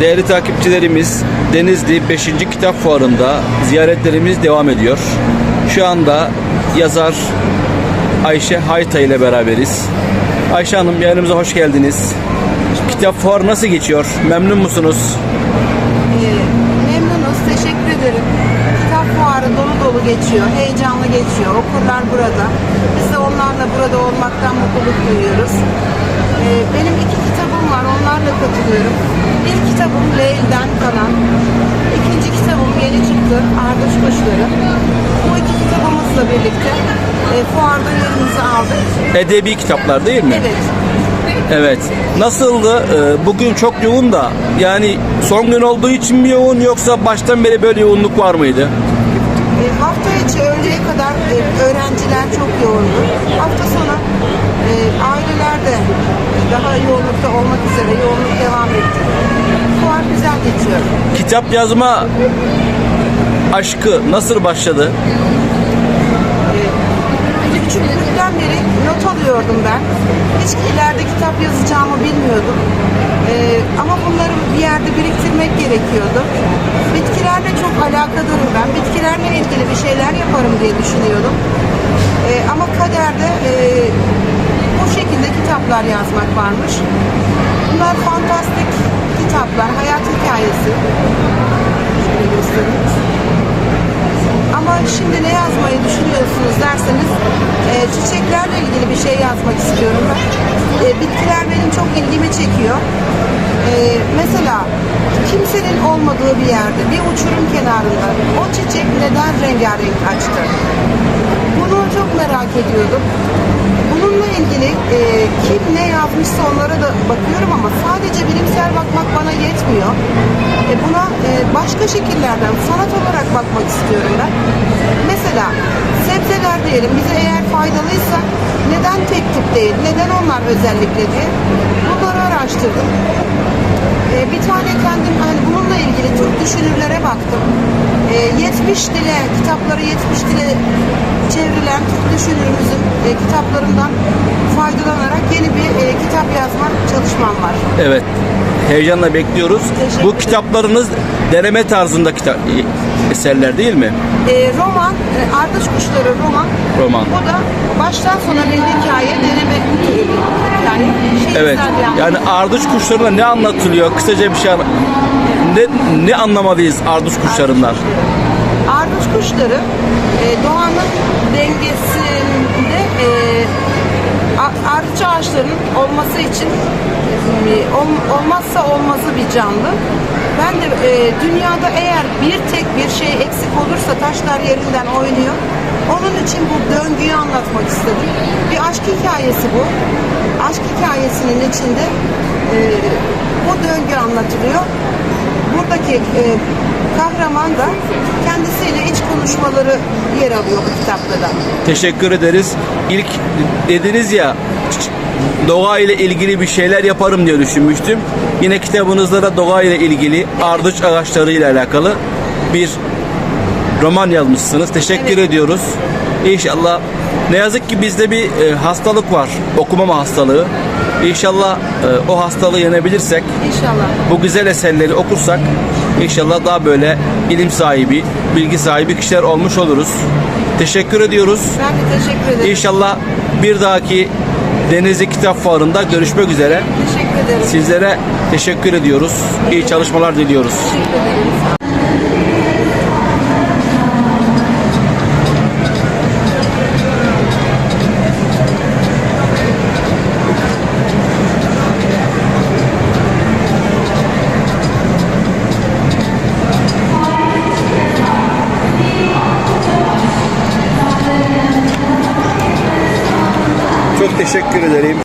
Değerli takipçilerimiz Denizli 5. Kitap Fuarı'nda ziyaretlerimiz devam ediyor. Şu anda yazar Ayşe Hayta ile beraberiz. Ayşe Hanım yayınımıza hoş geldiniz. Kitap fuarı nasıl geçiyor? Memnun musunuz? Ee, Memnunuz, teşekkür ederim. Kitap fuarı dolu dolu geçiyor, heyecanlı geçiyor. Okurlar burada. Biz de onlarla burada olmaktan mutluluk duyuyoruz. Ee, Benim katılıyorum. Bir kitabım Leyl'den kalan. İkinci kitabım yeni çıktı, Ardıç Kuşları. Bu iki kitabımızla birlikte e, fuarda yerimizi aldık. Edebi kitaplar değil mi? Evet, Evet. Nasıldı? Ee, Bugün çok yoğun da yani son gün olduğu için mi yoğun yoksa baştan beri böyle yoğunluk var mıydı? E, hafta içi öğleye kadar e, öğrenciler çok yoğundu. Hafta sonu e, aileler de daha yoğunlukta olmak üzere yoğunluk devam etti. Fuar güzel geçiyor. Kitap yazma aşkı nasıl başladı? Küçüklükten beri not alıyordum ben. Hiç ileride kitap yazacağımı bilmiyordum. E, ama yerde biriktirmek gerekiyordu. Bitkilerle çok alakadarım ben. Bitkilerle ilgili bir şeyler yaparım diye düşünüyordum. E, ama kaderde e, bu şekilde kitaplar yazmak varmış. Bunlar fantastik kitaplar, hayat hikayesi. Şöyle göstereyim. Ama şimdi ne yazmayı düşünüyorsunuz derseniz e, çiçeklerle ilgili bir şey yazmak istiyorum ben. E, bitkiler benim çok ilgimi çekiyor. E, mesela kimsenin olmadığı bir yerde, bir uçurum kenarında o çiçek neden rengarenk açtı? Bunu çok merak ediyordum. Bununla ilgili e, kim ne yazmışsa onlara da bakıyorum ama sadece bilimsel bakmak bana yetmiyor. E, buna e, başka şekillerden sanat olarak bakmak istiyorum ben. Diyelim bize eğer faydalıysa neden tek tip değil, neden onlar özellikle diye bunları araştırdım. E, bir tane kendim hani bununla ilgili Türk düşünürlere baktım. E, 70 dile, kitapları 70 dile çevrilen Türk düşünürümüzün e, kitaplarından faydalanarak yeni bir e, kitap yazma çalışmam var. Evet. Heyecanla bekliyoruz. Teşekkür Bu kitaplarınız deneme tarzında kitap eserler değil mi? E, roman, Ardış Kuşları roman. Roman. Bu da baştan sona bir hikaye, deneme bir hikaye. Evet. Yani ardıç kuşlarına ne anlatılıyor? Kısaca bir şey anla- ne, ne anlamalıyız ardıç kuşlarından? Ardıç kuşları e, doğanın dengesinde e, a- ardıç ağaçlarının olması için e, ol- olmazsa olmazı bir canlı. Ben de e, dünyada eğer bir tek bir şey eksik olursa taşlar yerinden oynuyor. Onun için bu döngüyü anlatmak istedim. Bir aşk hikayesi bu. Aşk hikayesinin içinde e, bu döngü anlatılıyor buradaki e, kahraman da kendisiyle iç konuşmaları yer alıyor bu kitapta da. Teşekkür ederiz. İlk dediniz ya doğa ile ilgili bir şeyler yaparım diye düşünmüştüm. Yine kitabınızda da doğa ile ilgili ardıç ağaçları ile alakalı bir roman yazmışsınız. Teşekkür Evet. ediyoruz. İnşallah ne yazık ki bizde bir e, hastalık var. Okumama hastalığı. İnşallah e, o hastalığı yenebilirsek İnşallah. bu güzel eserleri okursak inşallah daha böyle ilim sahibi, bilgi sahibi kişiler olmuş oluruz. Teşekkür ediyoruz. Ben de teşekkür ederim. İnşallah bir dahaki Denizli Kitap Fuarı'nda görüşmek üzere. Teşekkür ederim. Sizlere teşekkür ediyoruz. İyi çalışmalar diliyoruz. Teşekkür ederim. Teşekkür ederim.